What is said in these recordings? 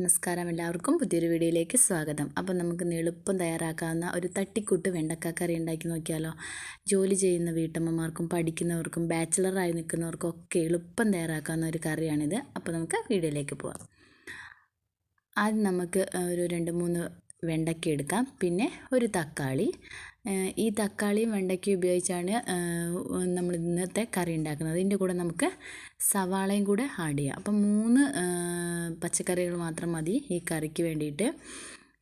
നമസ്കാരം എല്ലാവർക്കും പുതിയൊരു വീഡിയോയിലേക്ക് സ്വാഗതം. അപ്പോൾ നമുക്ക് എളുപ്പം തയ്യാറാക്കാവുന്ന ഒരു തട്ടിക്കൂട്ട് വെണ്ടക്ക കറി ഉണ്ടാക്കി നോക്കിയാലോ. ജോലി ചെയ്യുന്ന വീട്ടമ്മമാർക്കും പഠിക്കുന്നവർക്കും ബാച്ചിലറായി നിൽക്കുന്നവർക്കും ഒക്കെ എളുപ്പം തയ്യാറാക്കാവുന്ന ഒരു കറിയാണിത്. അപ്പോൾ നമുക്ക് വീഡിയോയിലേക്ക് പോവാം. ആദ്യം നമുക്ക് ഒരു രണ്ട് മൂന്ന് വെണ്ടയ്ക്ക എടുക്കാം. പിന്നെ ഒരു തക്കാളി. ഈ തക്കാളിയും വെണ്ടയ്ക്കയും ഉപയോഗിച്ചാണ് നമ്മൾ ഇന്നത്തെ കറി ഉണ്ടാക്കുന്നത്. ഇതിന്റെ കൂടെ നമുക്ക് സവാളയും കൂടെ ആഡ് ചെയ്യാം. അപ്പം മൂന്ന് പച്ചക്കറികൾ മാത്രം മതി ഈ കറിക്ക് വേണ്ടിയിട്ട്.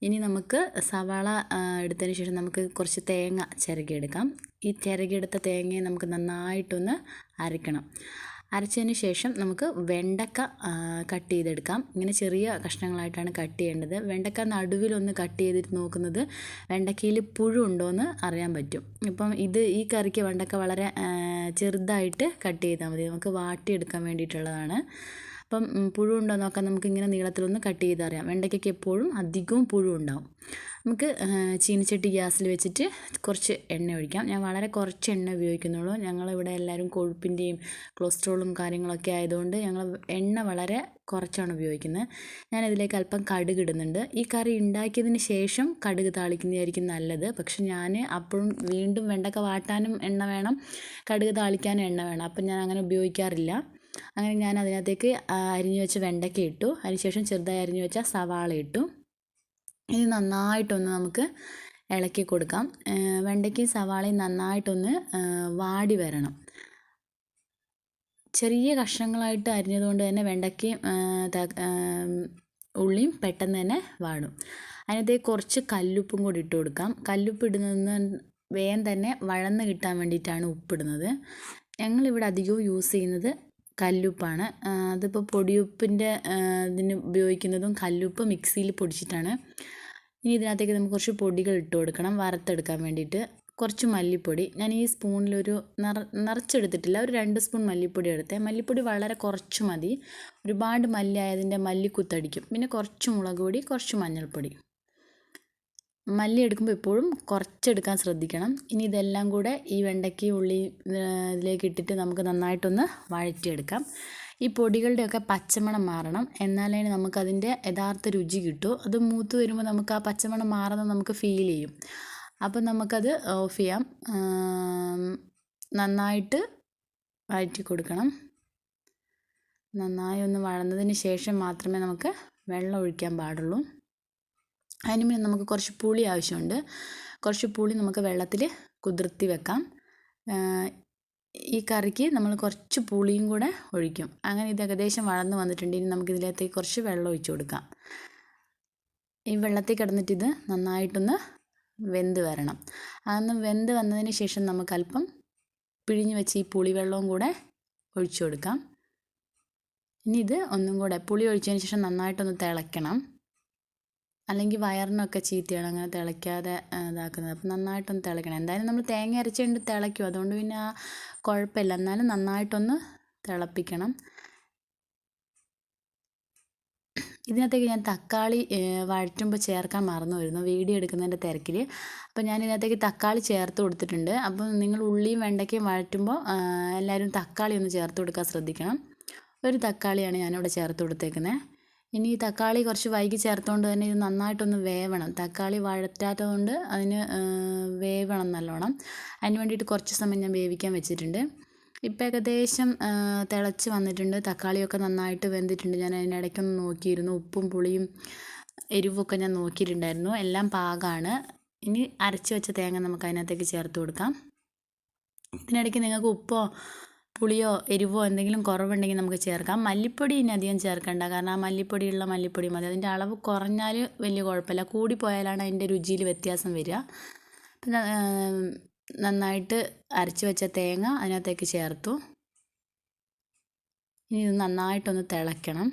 ഇനി നമുക്ക് സവാള എടുത്തതിന് ശേഷം നമുക്ക് കുറച്ച് തേങ്ങ ചിരകിയെടുക്കാം. ഈ ചിരകിയെടുത്ത തേങ്ങയെ നമുക്ക് നന്നായിട്ടൊന്ന് അരയ്ക്കണം. അരച്ചതിന് ശേഷം നമുക്ക് വെണ്ടക്ക കട്ട് ചെയ്തെടുക്കാം. ഇങ്ങനെ ചെറിയ കഷ്ണങ്ങളായിട്ടാണ് കട്ട് ചെയ്യേണ്ടത്. വെണ്ടക്ക നടുവിലൊന്ന് കട്ട് ചെയ്തിട്ട് നോക്കുന്നത് വെണ്ടക്കയിൽ പുഴു ഉണ്ടോയെന്ന് അറിയാൻ പറ്റും. ഇപ്പം ഇത് ഈ കറിക്ക് വെണ്ടക്ക വളരെ ചെറുതായിട്ട് കട്ട് ചെയ്താൽ മതി. നമുക്ക് വാട്ടിയെടുക്കാൻ വേണ്ടിയിട്ടുള്ളതാണ്. അപ്പം പുഴു ഉണ്ടോ നോക്കാൻ നമുക്ക് ഇങ്ങനെ നീളത്തിലൊന്ന് കട്ട് ചെയ്തറിയാം. വെണ്ടയ്ക്കൊക്കെ എപ്പോഴും അധികവും പുഴു ഉണ്ടാവും. നമുക്ക് ചീനിച്ചട്ടി ഗ്യാസിൽ വെച്ചിട്ട് കുറച്ച് എണ്ണ ഒഴിക്കാം. ഞാൻ വളരെ കുറച്ച് എണ്ണ ഉപയോഗിക്കുന്നുള്ളൂ. ഞങ്ങളിവിടെ എല്ലാവരും കൊഴുപ്പിന്റെയും കൊളസ്ട്രോളും കാര്യങ്ങളൊക്കെ ആയതുകൊണ്ട് ഞങ്ങൾ എണ്ണ വളരെ കുറച്ചാണ് ഉപയോഗിക്കുന്നത്. ഞാൻ ഇതിലേക്ക് അല്പം കടുക് ഇടുന്നുണ്ട്. ഈ കറി ഉണ്ടാക്കിയതിന് ശേഷം കടുക് താളിക്കുന്നതായിരിക്കും നല്ലത്. പക്ഷെ ഞാൻ അപ്പോഴും വീണ്ടും വെണ്ടക്ക വാട്ടാനും എണ്ണ വേണം കടുക് താളിക്കാനും എണ്ണ വേണം. അപ്പം ഞാൻ അങ്ങനെ ഉപയോഗിക്കാറില്ല. അങ്ങനെ ഞാൻ അതിനകത്തേക്ക് അരിഞ്ഞു വെച്ച വെണ്ടയ്ക്ക ഇട്ടു. അതിനുശേഷം ചെറുതായി അരിഞ്ഞു വെച്ച സവാള ഇട്ടു. ഇനി നന്നായിട്ടൊന്ന് നമുക്ക് ഇളക്കി കൊടുക്കാം. വെണ്ടയ്ക്കയും സവാളയും നന്നായിട്ടൊന്ന് വാടി വരണം. ചെറിയ കഷ്ണങ്ങളായിട്ട് അരിഞ്ഞതുകൊണ്ട് തന്നെ വെണ്ടയ്ക്കയും ഉള്ളിയും പെട്ടെന്ന് തന്നെ വാടും. അതിനകത്തേക്ക് കുറച്ച് കല്ലുപ്പും കൂടി ഇട്ട് കൊടുക്കാം. കല്ലുപ്പ് ഇടുന്നതെന്ന് വേഗം തന്നെ വഴന്ന് കിട്ടാൻ വേണ്ടിയിട്ടാണ് ഉപ്പിടുന്നത്. ഞങ്ങളിവിടെ അധികവും യൂസ് ചെയ്യുന്നത് കല്ലുപ്പാണ്. അതിപ്പോൾ പൊടിയുപ്പിന്റെ ഇതിന് ഉപയോഗിക്കുന്നതും കല്ലുപ്പ് മിക്സിയിൽ പൊടിച്ചിട്ടാണ്. ഇനി ഇതിനകത്തേക്ക് നമുക്ക് കുറച്ച് പൊടികൾ ഇട്ട് കൊടുക്കണം വറുത്തെടുക്കാൻ വേണ്ടിയിട്ട്. കുറച്ച് മല്ലിപ്പൊടി. ഞാൻ ഈ സ്പൂണിലൊരു നിറ നിറച്ചെടുത്തിട്ടില്ല. ഒരു രണ്ട് സ്പൂൺ മല്ലിപ്പൊടി എടുത്തേ. മല്ലിപ്പൊടി വളരെ കുറച്ച് മതി. ഒരുപാട് മല്ലി ആയതിന്റെ മല്ലിക്കുത്തടിക്കും പിന്നെ കുറച്ച് മുളക് പൊടി കുറച്ച് മഞ്ഞൾപ്പൊടി. മല്ലി എടുക്കുമ്പോൾ എപ്പോഴും കുറച്ചെടുക്കാൻ ശ്രദ്ധിക്കണം. ഇനി ഇതെല്ലാം കൂടെ ഈ വെണ്ടയ്ക്ക് ഉള്ളി ഇതിലേക്ക് ഇട്ടിട്ട് നമുക്ക് നന്നായിട്ടൊന്ന് വഴറ്റിയെടുക്കാം. ഈ പൊടികളുടെയൊക്കെ പച്ചമണം മാറണം. എന്നാലേ നമുക്കതിന്റെ യഥാർത്ഥ രുചി കിട്ടൂ. അത് മൂത്ത് വരുമ്പോൾ നമുക്ക് ആ പച്ചമണം മാറുന്നത് നമുക്ക് ഫീൽ ചെയ്യും. അപ്പം നമുക്കത് ഓഫ് ചെയ്യാം. നന്നായിട്ട് വഴറ്റി കൊടുക്കണം. നന്നായി ഒന്ന് വഴന്നതിന് ശേഷം മാത്രമേ നമുക്ക് വെള്ളം ഒഴിക്കാൻ പാടുള്ളൂ. അതിന് മുന്നേ നമുക്ക് കുറച്ച് പുളി ആവശ്യമുണ്ട്. കുറച്ച് പുളി നമുക്ക് വെള്ളത്തിൽ കുതിർത്തി വെക്കാം. ഈ കറിക്ക് നമ്മൾ കുറച്ച് പുളിയും കൂടെ ഒഴിക്കും. അങ്ങനെ ഇത് ഏകദേശം വളർന്ന് വന്നിട്ടുണ്ട്. ഇനി നമുക്ക് ഇതിലേക്ക് കുറച്ച് വെള്ളം ഒഴിച്ചു കൊടുക്കാം. ഈ വെള്ളത്തിൽ കിടന്നിട്ട് ഇത് നന്നായിട്ടൊന്ന് വെന്ത് വരണം. അതൊന്ന് വെന്ത് വന്നതിന് ശേഷം നമുക്ക് അല്പം പിഴിഞ്ഞ് വെച്ച് ഈ പുളിവെള്ളവും കൂടെ ഒഴിച്ചു കൊടുക്കാം. ഇനി ഇത് ഒന്നും കൂടെ പുളി ഒഴിച്ചതിന് ശേഷം നന്നായിട്ടൊന്ന് തിളയ്ക്കണം. അല്ലെങ്കിൽ വയറിനൊക്കെ ചീത്തയാണ് അങ്ങനെ തിളയ്ക്കാതെ ഇതാക്കുന്നത്. അപ്പം നന്നായിട്ടൊന്ന് തിളയ്ക്കണം. എന്തായാലും നമ്മൾ തേങ്ങ അരച്ചുകൊണ്ട് തിളയ്ക്കും. അതുകൊണ്ട് പിന്നെ ആ കുഴപ്പമില്ല എന്നാലും നന്നായിട്ടൊന്ന് തിളപ്പിക്കണം. ഇതിനകത്തേക്ക് ഞാൻ തക്കാളി വഴറ്റുമ്പോൾ ചേർക്കാൻ മറന്നു വരുന്നു വീഡിയോ എടുക്കുന്നതിന്റെ തിരക്കിൽ അപ്പോൾ ഞാൻ ഇതിനകത്തേക്ക് തക്കാളി ചേർത്ത് കൊടുത്തിട്ടുണ്ട്. അപ്പോൾ നിങ്ങൾ ഉള്ളിയും വെണ്ടയ്ക്കയും വഴറ്റുമ്പോൾ എല്ലാവരും തക്കാളി ഒന്ന് ചേർത്ത് കൊടുക്കാൻ ശ്രദ്ധിക്കണം. ഒരു തക്കാളിയാണ് ഞാനിവിടെ ചേർത്ത് കൊടുത്തേക്കുന്നത് ഇനി ഈ തക്കാളി കുറച്ച് വൈകി ചേർത്തുകൊണ്ട് തന്നെ ഇത് നന്നായിട്ടൊന്ന് വേവണം. തക്കാളി വഴറ്റാത്തതുകൊണ്ട് അതിന് വേവണം നല്ലോണം. അതിന് വേണ്ടിയിട്ട് കുറച്ച് സമയം ഞാൻ വേവിക്കാൻ വെച്ചിട്ടുണ്ട്. ഇപ്പം ഏകദേശം തിളച്ച് വന്നിട്ടുണ്ട്. തക്കാളിയൊക്കെ നന്നായിട്ട് വെന്തിട്ടുണ്ട്. ഞാൻ അതിനിടയ്ക്കൊന്ന് നോക്കിയിരുന്നു. ഉപ്പും പുളിയും എരിവൊക്കെ ഞാൻ നോക്കിയിട്ടുണ്ടായിരുന്നു. എല്ലാം പാകമാണ് ഇനി അരച്ച് വെച്ച തേങ്ങ നമുക്ക് അതിനകത്തേക്ക് ചേർത്ത് കൊടുക്കാം. ഇതിനിടയ്ക്ക് നിങ്ങൾക്ക് ഉപ്പോ പുളിയോ എരിവോ എന്തെങ്കിലും കുറവുണ്ടെങ്കിൽ നമുക്ക് ചേർക്കാം. മല്ലിപ്പൊടി ഇനി അധികം ചേർക്കണ്ട. കാരണം ആ മല്ലിപ്പൊടിയുള്ള മല്ലിപ്പൊടി മതി. അതിന്റെ അളവ് കുറഞ്ഞാൽ വലിയ കുഴപ്പമില്ല. കൂടിപ്പോയാലാണ് അതിന്റെ രുചിയിൽ വ്യത്യാസം വരിക. പിന്നെ നന്നായിട്ട് അരച്ച് വെച്ച തേങ്ങ അതിനകത്തേക്ക് ചേർത്തു. ഇനി ഇത് നന്നായിട്ടൊന്ന് തിളയ്ക്കണം.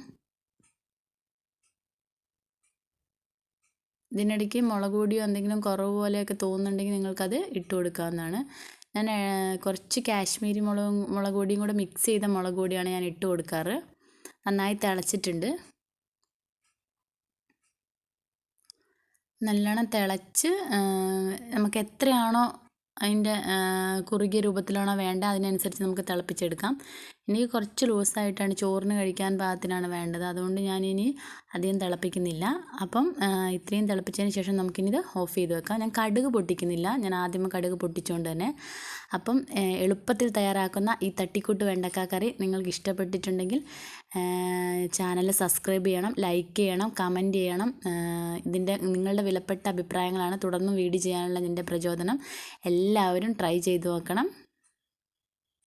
ഇതിനിടയ്ക്ക് മുളക് പൊടിയോ എന്തെങ്കിലും കുറവ് പോലെയൊക്കെ തോന്നുന്നുണ്ടെങ്കിൽ നിങ്ങൾക്കത് ഇട്ട് കൊടുക്കാവുന്നതാണ്. ഞാൻ കുറച്ച് കാശ്മീരി മുളകും മുളക് പൊടിയും കൂടെ മിക്സ് ചെയ്ത മുളക് പൊടിയാണ് ഞാൻ ഇട്ട് കൊടുക്കാറ്. നന്നായി തിളച്ചിട്ടുണ്ട്. നല്ലോണം തിളച്ച് നമുക്ക് എത്രയാണോ അതിന്റെ കുറുകിയ രൂപത്തിലാണോ വേണ്ട അതിനനുസരിച്ച് നമുക്ക് തിളപ്പിച്ചെടുക്കാം. എനിക്ക് കുറച്ച് ലൂസായിട്ടാണ് ചോറിന് കഴിക്കാൻ പാകത്തിനാണ് വേണ്ടത്. അതുകൊണ്ട് ഞാനിനി അധികം തിളപ്പിക്കുന്നില്ല. അപ്പം ഇത്രയും തിളപ്പിച്ചതിന് ശേഷം നമുക്കിനി ഇത് ഓഫ് ചെയ്ത് വെക്കാം. ഞാൻ കടുക് പൊട്ടിക്കുന്നില്ല. ഞാൻ ആദ്യമേ കടുക് പൊട്ടിച്ചുകൊണ്ട് തന്നെ. അപ്പം എളുപ്പത്തിൽ തയ്യാറാക്കുന്ന ഈ തട്ടിക്കൂട്ട് വെണ്ടക്ക കറി നിങ്ങൾക്ക് ഇഷ്ടപ്പെട്ടിട്ടുണ്ടെങ്കിൽ ചാനൽ സബ്സ്ക്രൈബ് ചെയ്യണം ലൈക്ക് ചെയ്യണം കമന്റ് ചെയ്യണം. ഇതിന്റെ നിങ്ങളുടെ വിലപ്പെട്ട അഭിപ്രായങ്ങളാണ് തുടർന്നും വീഡിയോ ചെയ്യാനുള്ള എന്റെ പ്രചോദനം. എല്ലാവരും ട്രൈ ചെയ്ത് നോക്കണം.